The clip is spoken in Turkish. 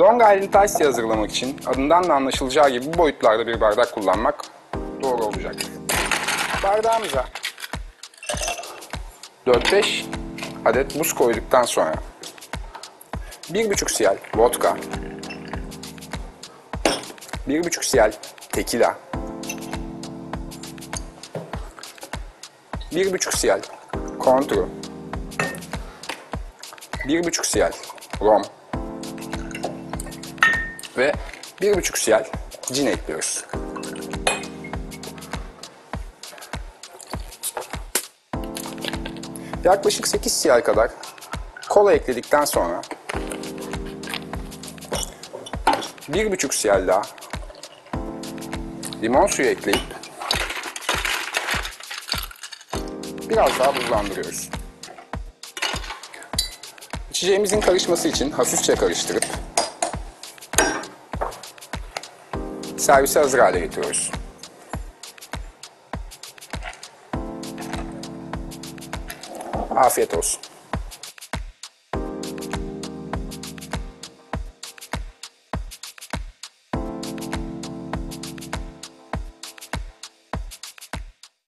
Long Island Ice hazırlamak için adından da anlaşılacağı gibi bu boyutlarda bir bardak kullanmak doğru olacaktır. Bardağımıza 4-5 adet buz koyduktan sonra 1,5 cl vodka, 1,5 cl tekila, 1,5 cl Cointreau, 1,5 cl rom ve 1,5 cl cin ekliyoruz. Yaklaşık 8 cl kadar kola ekledikten sonra 1,5 cl daha limon suyu ekleyip biraz daha buzlandırıyoruz. İçeceğimizin karışması için hafifçe karıştırıp servise hazır hale getiriyoruz. Afiyet olsun.